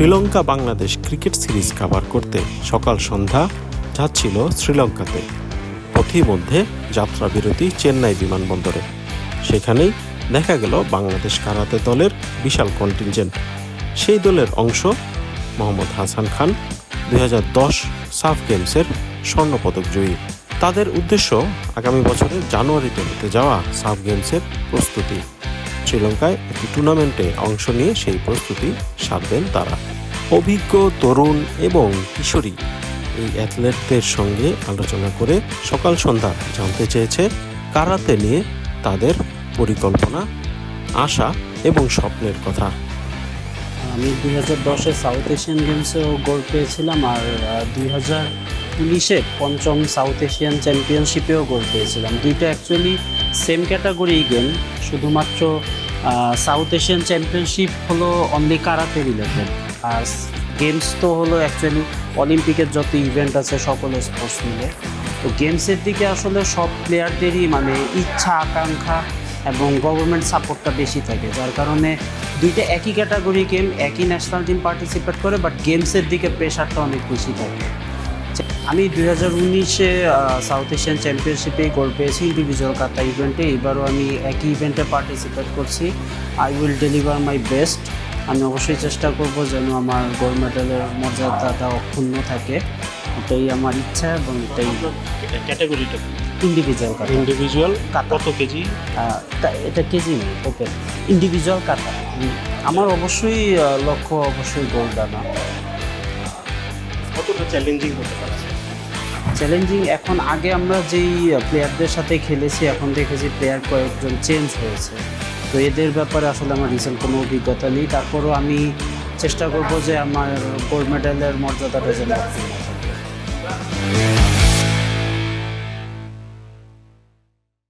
Sri Lanka Bangladesh cricket series cover করতে সকাল সন্ধ্যা যাচ্ছিল শ্রীলঙ্কাতে। পথিমধ্যে যাত্রা বিরতি চেন্নাই বিমানবন্দরে। সেখানেই দেখা গেল বাংলাদেশ কারাতে দলের বিশাল কন্টিনজেন্ট সেই দলের অংশ মোহাম্মদ হাসান খান, দুই হাজার দশ সাফ গেমসের স্বর্ণপদক জয়ী। তাদের উদ্দেশ্য আগামী বছরের জানুয়ারিতে হতে যাওয়া সাফ গেমসের প্রস্তুতি। শ্রীলঙ্কায় একটি টুর্নামেন্টে অংশ নিয়ে সেই প্রস্তুতি সারবেন তারা। অভিজ্ঞ, তরুণ এবং কিশোরী এই অ্যাথলেটদের সঙ্গে আলোচনা করে সকাল সন্ধ্যা জানতে চেয়েছে কারাতে নিয়ে তাদের পরিকল্পনা, আশা এবং স্বপ্নের কথা। আমি দুই হাজার দশে সাউথ এশিয়ান গেমসেও গোল্ড পেয়েছিলাম আর দুই হাজার উনিশে পঞ্চম সাউথ এশিয়ান চ্যাম্পিয়নশিপেও গোল্ড পেয়েছিলাম। দুইটা অ্যাকচুয়ালি সেম ক্যাটাগরি গেম শুধুমাত্র সাউথ এশিয়ান চ্যাম্পিয়নশিপ হলো অনলি কারাতে রিলেটেড আর গেমস তো হলো অ্যাকচুয়ালি অলিম্পিকের যত ইভেন্ট আছে, সকল স্পোর্টস মিলে। তো গেমসের দিকে আসলে সব প্লেয়ারদেরই মানে ইচ্ছা, আকাঙ্ক্ষা এবং গভর্নমেন্ট সাপোর্টটা বেশি থাকে। যার কারণে দুইটা একই ক্যাটাগরি গেম একই ন্যাশনাল টিম পার্টিসিপেট করে বাট গেমসের দিকে প্রেশারটা অনেক বেশি থাকে। আমি দুই হাজার উনিশে সাউথ এশিয়ান চ্যাম্পিয়নশিপে গোল্ড পেয়েছি ইন্ডিভিজুয়াল কাতা ইভেন্টে এবারও আমি একই ইভেন্টে পার্টিসিপেট করছি। I will deliver my best আমি অবশ্যই চেষ্টা করব যেন আমার গোল্ড মেডেলের মর্যাদাটা অক্ষুণ্ণ থাকে। এটাই আমার ইচ্ছা এবং এটাই ক্যাটাগরিটা ইন্ডিভিজুয়াল কাতা ইন্ডিভিজুয়াল কাতা কত কেজি? এটা কেজি নেই ওকে ইন্ডিভিজুয়াল উম, আমার অবশ্যই লক্ষ্য অবশ্যই গোল্ড আনা। চ্যালেঞ্জিং হতে পারে। চ্যালেঞ্জিং এখন আগে আমরা যেই প্লেয়ারদের সাথে খেলেছি, এখন দেখেছি প্লেয়ার কয়েকজন চেঞ্জ হয়েছে। তো এদের ব্যাপারে আসলে আমার রিসেন্ট কোনো অভিজ্ঞতা নেই। তারপরও আমি চেষ্টা করব যে আমার গোল্ড মেডেলের মর্যাদাটা যেন